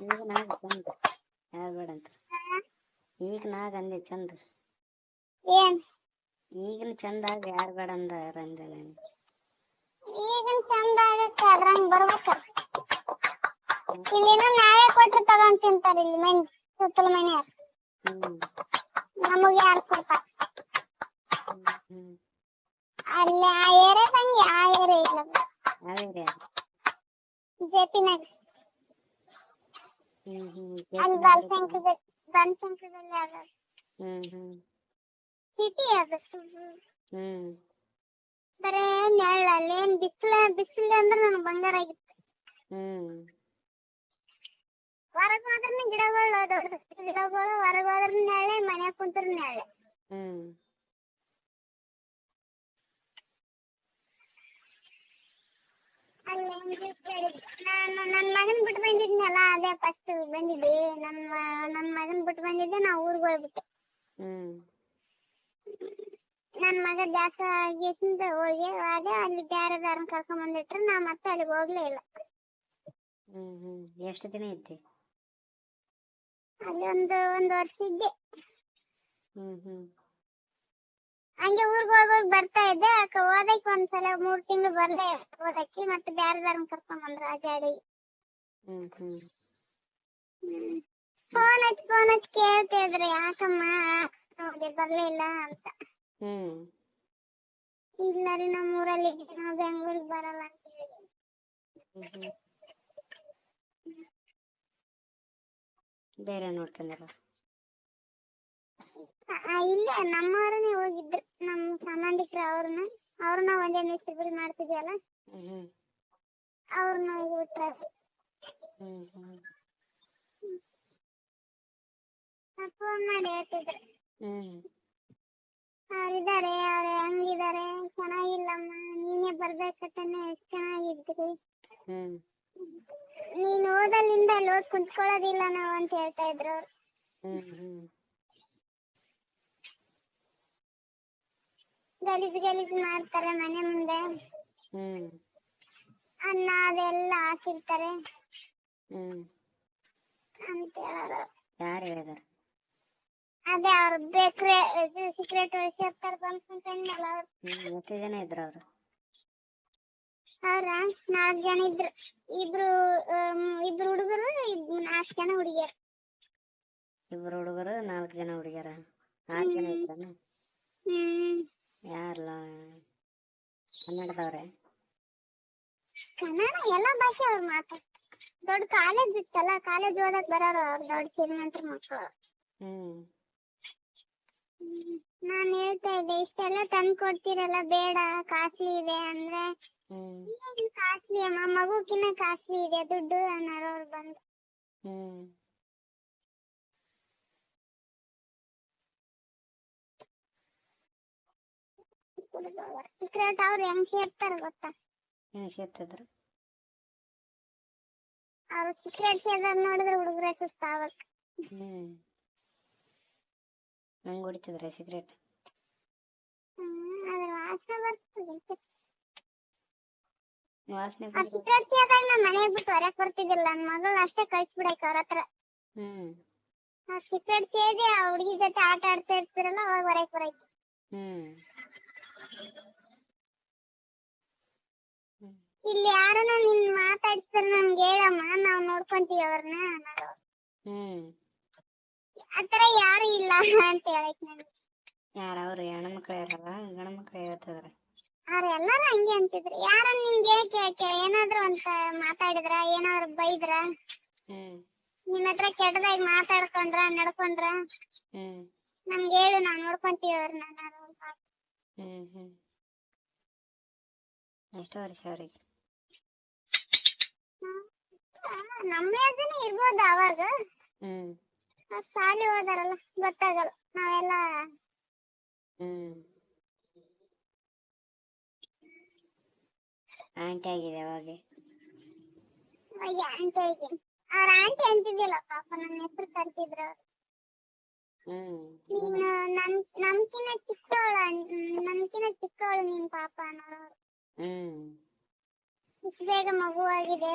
ಈಗ ನಾಗ ಚಂದ ಯಾರು ಬೇಡ ಅಂತ ಈಗ ನಾಗ ಅಂದೆ ಚಂದ. ಏನ್? ಈಗಿನ ಚಂದಾಗ ಯಾರು ಬೇಡ ಅಂದ ಅಂದಲ್ಲ ಈಗಿನ ಚಂದ ಆಗತ್ತೆ ಅದ್ರಂಗ್ ಬರ್ಬೇಕ. ಇಲ್ಲಿನ ನಾವೇ ಕೊಟ್ಟು ತಗೊಂಡ್ ತಿಂತಾರ ಇಲ್ಲಿ ಮನೆ ಸುತ್ತಲ ಮನೆಯವ್ರು. ನಮಗ್ ಯಾರು ಕೊಡ್ತಾರ ಅಲ್ಲಿ ಆ ಏರಿಯಾದಂಗೆ ಆ ಏರಿಯಾ ಇಲ್ಲ. ಯಾವ್ಯಾರ ಜೆ ಪಿ ನಗರ್. ಹ್ಮ್ ಹ್ಮ್ ಅಲ್ಲಿ ಬನಶಂಕರಿ ಬನಶಂಕರದಲ್ಲಿ ಅದ ಹ್ಮ್ ಹ್ಮ್ ಸಿಟಿ ಅದು ಹ್ಮ್ ಬರೇ ನೆರಳು ಅಲ್ಲಿ ಏನ್ ಬಿಸಿಲ ಬಿಸಿಲು ಅಂದ್ರೆ ನನಗೆ ಬಂಗಾರ ಆಗಿತ್ತು ಹ್ಮ್ ಹೊರಗೆ ಹೋದ್ರೂ ಗಿಡಗಳು ದೊಡ್ಡ ಗಿಡಗಳು ಹೊರಗೆ ಹೋದ್ರೂ ನೆರಳೆ ಮನ್ಯಾಗ ಕುಂತ್ರು ನೆರಳೆ ಹ್ಮ್ ಅಲ್ಲಿ ಒಂದ್ ದಿವ್ಸ ಹೇಳಿದ್ರು. ನಾನು ನನ್ನ ಮಗನ್ ಬಿಟ್ಟು ಬಂದಿದ್ನಲ್ಲ ಅದೇ ಫಸ್ಟ್ ಬಂದಿದ್ದೆ. ನಮ್ಮ ನನ್ನ ಮಗನ್ ಬಿಟ್ಟು ಬಂದಿದ್ದೆ ನಾ ಊರಿಗೆ ಹೋಗ್ಬಿಟ್ಟೆ. ಹ್ಮ್. ನನ್ನ ಮಗ ಜಾಸ್ತಿ ಆಗಿಸಿಂದ ಹೋಗಿ ಅದೇ ಅಲ್ಲಿ ಬೇರೆದಾರನ್ನ ಕರ್ಕೊಂಡ್ ಬಂದಿಟ್ರೆ ನಾ ಮತ್ತೆ ಅಲ್ಲಿಗೆ ಹೋಗ್ಲೇ ಇಲ್ಲ. ಹ್ಮ್ ಹ್ಮ್. ಎಷ್ಟು ದಿನ ಇದ್ದೆ? ಅಲ್ಲಿ ಒಂದು ಒಂದು ವರ್ಷ ಇದ್ದೆ. ಹ್ಮ್ ಹ್ಮ್. ಹಂಗೆ ಊರಿಗೆ ಹೋಗಿ ಬರ್ತಾ ಇದ್ದೆ ಅಕ್ಕ ಒಂದ್ಸಲ ಮೂರ್ ತಿಂಗಳು ಬರ್ಲೇ ಹೋದಕ್ಕೆ ಮತ್ತೆ ಬೇರೆದಾರನ್ನ ಕರ್ಕೊಂಡ್ ಬಂದ್ರ ಅಜಾಡಿ ಫೋನ್ ಹಚ್ಚಿ ಫೋನ್ ಹಚ್ಚಿ ಕೇಳ್ತಾ ಇದ್ರು ಯಾಕಮ್ಮ? ನೋಡಿ ಬರ್ಲಿಲ್ಲ ಅಂತ. ಇಲ್ಲ ರೀ ನಮ್ಮ ಊರಲ್ಲಿ ಇದ್ದೀವಿ ನಾವು ಬೆಂಗಳೂರಿಗೆ ಬರಲ್ಲ ಅಂತ ಹೇಳಿ. ಬೇರೆ ನೋಡ್ಕೊಂಡಲ್ಲ ಇಲ್ಲ ನಮ್ಮವರನ್ನೇ ಹೋಗಿದ್ರು. ನಮ್ಮ ಒಂದೇ ಮಿಸ್ತ್ರಿ ಮಾಡ್ತಿದ್ಯಲ್ಲ? ಅವ್ರನ್ನ ಫೋನ್ ಮಾಡಿ ಹೇಳ್ತಿದ್ರು ಅವ್ರಿದ್ದಾರೆ ಅವ್ರು ಹೆಂಗಿದ್ದಾರೆ ಚೆನ್ನಾಗಿಲ್ಲಮ್ಮ ನೀನೇ ಬರ್ಬೇಕಂತಾನೆ ಎಷ್ಟು ಚೆನ್ನಾಗಿದ್ರಿ ನೀನು ಓದಲ್ಲಿಂದ ಅಲ್ಲಿ ಓದ್ ಕುಂತ್ಕೊಳ್ಳೋದಿಲ್ಲ ನಾವು ಅಂತ ಹೇಳ್ತಾ ಇದ್ರು ಅವ್ರು ಹ್ಮ್ ಹ್ಮ್ ಗಲೀಜ್ ಗಲೀಜ್ ಮಾಡ್ತಾರೆ ಮನೆ ಮುಂದೆ. ಹ್ಮ್. ಅನ್ನ ಅದೆಲ್ಲ ಹಾಕಿರ್ತಾರೆ. ಹ್ಮ್. ಅಂತ ಹೇಳೋರು. ಯಾರು ಹೇಳಿದಾರ? ಅದೇ ಅವ್ರ ಬೇಕ್ರೆ ಸೀಕ್ರೆಟ್ ಹೋಗ್ತಾರೆ ಬಂದ್ಕೊಂತಂದಲ್ಲ ಅವ್ರು. ಹ್ಮ್ ಎಷ್ಟು ಜನ ಇದ್ರು ಅವ್ರು? ಅವ್ರ? ನಾಲ್ಕು ಜನ ಇದ್ರು. ಇಬ್ರು ಇಬ್ರು ಹುಡುಗರು ನಾಲ್ಕು ಜನ ಹುಡುಗಿಯರು. ಇಬ್ರು ಹುಡುಗರು ನಾಲ್ಕು ಜನ ಹುಡುಗಿಯರ? ನಾಲ್ಕು ಜನ ಇದ್ರ ಹ್ಮ್. ಯಾರಲ್ಲ ಕನ್ನಡದವ್ರೆ? ಕನ್ನಡ ಎಲ್ಲ ಭಾಷೆ ಅವ್ರು ಮಾತಾಡ್ತಾರೆ ದೊಡ್ಡ ಕಾಲೇಜ್ ಇತ್ತಲ್ಲ ಕಾಲೇಜ್ ಓದಕ್ ಬರೋರು ಅವ್ರು ದೊಡ್ಡ ಶ್ರೀಮಂತರ ಮಕ್ಕಳು ನಾನು ಹೇಳ್ತಾ ಇದ್ದೆ ಇಷ್ಟೆಲ್ಲ ತಂದು ಕೊಡ್ತೀರಲ್ಲ ಬೇಡ ಕಾಸ್ಟ್ಲಿ ಇದೆ ಅಂದ್ರೆ. ಕಾಸ್ಟ್ಲಿ ಅಮ್ಮ ಮಗುಕಿನ್ನ ಕಾಸ್ಟ್ಲಿ ಇದೆ ದುಡ್ಡು ಅನ್ನೋರು ಅವ್ರು ಬಂದು ಹ್ಮ್ ಸೀಕ್ರೆಟ್ ಅವ್ರು ಹೆಂಗ್ ಸೇರ್ತಾರ ಗೊತ್ತಾ? ಹೆಂಗ್ ಸೇರ್ತಿದ್ರು. ಅವ್ರು ಸೀಕ್ರೆಟ್ ನೋಡಿದ್ರೆ ಹುಡುಗರ ಸುಸ್ತಾವಕ್ ಹ್ಮ್. ಹಂಗ್ ಹೊಡಿತಿದ್ರೆ ಹ್ಮ್ ಅದ್ರ ವಾಸನೆ ಬರ್ತದೆ ವಾಸನೆ ಆ ಬಂದ್ರೆ ಸೀಕ್ರೆಟ್ ಸೇರಿದಾಗ ನಾ ಮನೆಗೆ ಬಿಟ್ಟು ಹೊರಕ್ ಬರ್ತಿದ್ದಿಲ್ಲ. ನನ್ನ ಮಗಳು ಅಷ್ಟೇ ಕಳ್ಸಿಬಿಡಕ್ಕೆ ಅವ್ರ ಹತ್ರ. ಹ್ಮ್. ಆ ಸೀಕ್ರೆಟ್ ಸೇದಿ ಆ ಹುಡುಗಿ ಜೊತೆ ಆಟ ಆಡ್ತಾ ಇರ್ತಿರಲ್ಲ ಅವಾಗ ಬರಕ್ಕೆ ಹ್ಮ್ ಹ್ಮ್. ಇಲ್ಲಿ ಯಾರನ್ನ ನಿನ್ ಮಾತಾಡ್ಸ್ತಾರೆ ನಮ್ಗೆ ಹೇಳಮ್ಮ ನಾವ್ ನೋಡ್ಕೊಂತೀವಿ ಅವ್ರನ್ನ ಹ್ಮ್. ಆತರ ಯಾರು ಇಲ್ಲ ಅಂತ ಹೇಳಕ್ ನನ್ಗೆ. ಯಾರ ಅವ್ರು? ಹೆಣ್ಮಕ್ಳು ಇರಲ್ಲ ಗಂಡು ಮಕ್ಳು ಹೇಳ್ತಿದಾರೆ ಅವ್ರ ಎಲ್ಲಾರು ಹಂಗೆ ಅಂತಿದ್ರು. ಯಾರನ್ನ ನಿಮ್ಗೆ ಕೇ- ಕೇ- ಏನಾದ್ರು ಅಂತ ಮಾತಾಡಿದ್ರ ಏನಾದ್ರು ಬೈದ್ರ? ನಿಮ್ ಹತ್ರ ಕೆಟ್ಟದಾಗಿ ಮಾತಾಡ್ಕೊಂಡ್ರ ನಡ್ಕೊಂಡ್ರ? ನಮ್ಗೆ ಹೇಳು ನಾವ್ ನೋಡ್ಕೊಂತೀವಿ ಅವ್ರನ್ನ ಹ್ಮ್ ಹ್ಮ್. ಎಷ್ಟು ವರ್ಷ ಅವ್ರಿಗೆ ನಮ್ಮ ಏಜನೇ ಇರ್ಬೋದು ಅವಾಗ ಹ್ಮ್. ಅವ್ರ್ ಶಾಲೆ ಹೋದಾರಲ್ಲ ಗೊತ್ತಾಗಲ್ಲ. ನಾವೆಲ್ಲ ಹ್ಮ್. ಆಂಟಿ ಆಗಿದೆ ಹೋಗಿ ಅಯ್ಯ ಆಂಟಿ ಆಗಿ ಅವ್ರ ಆಂಟಿ ಅಂತಿದ್ದಿಲ್ಲ ಪಾಪ ನನ್ನ ಹೆಸರು ಕರ್ತಿದ್ರು ಅವ್ರು. ನೀನು ನನ್ ನಮ್ಕಿನ ಚಿಕ್ಕವಳ ನಮ್ಕಿನ ಚಿಕ್ಕವಳು ನೀನ್ ಪಾಪ ಅನ್ನೋರು ಇಷ್ಟು ಬೇಗ ಮಗುವಾಗಿದೆ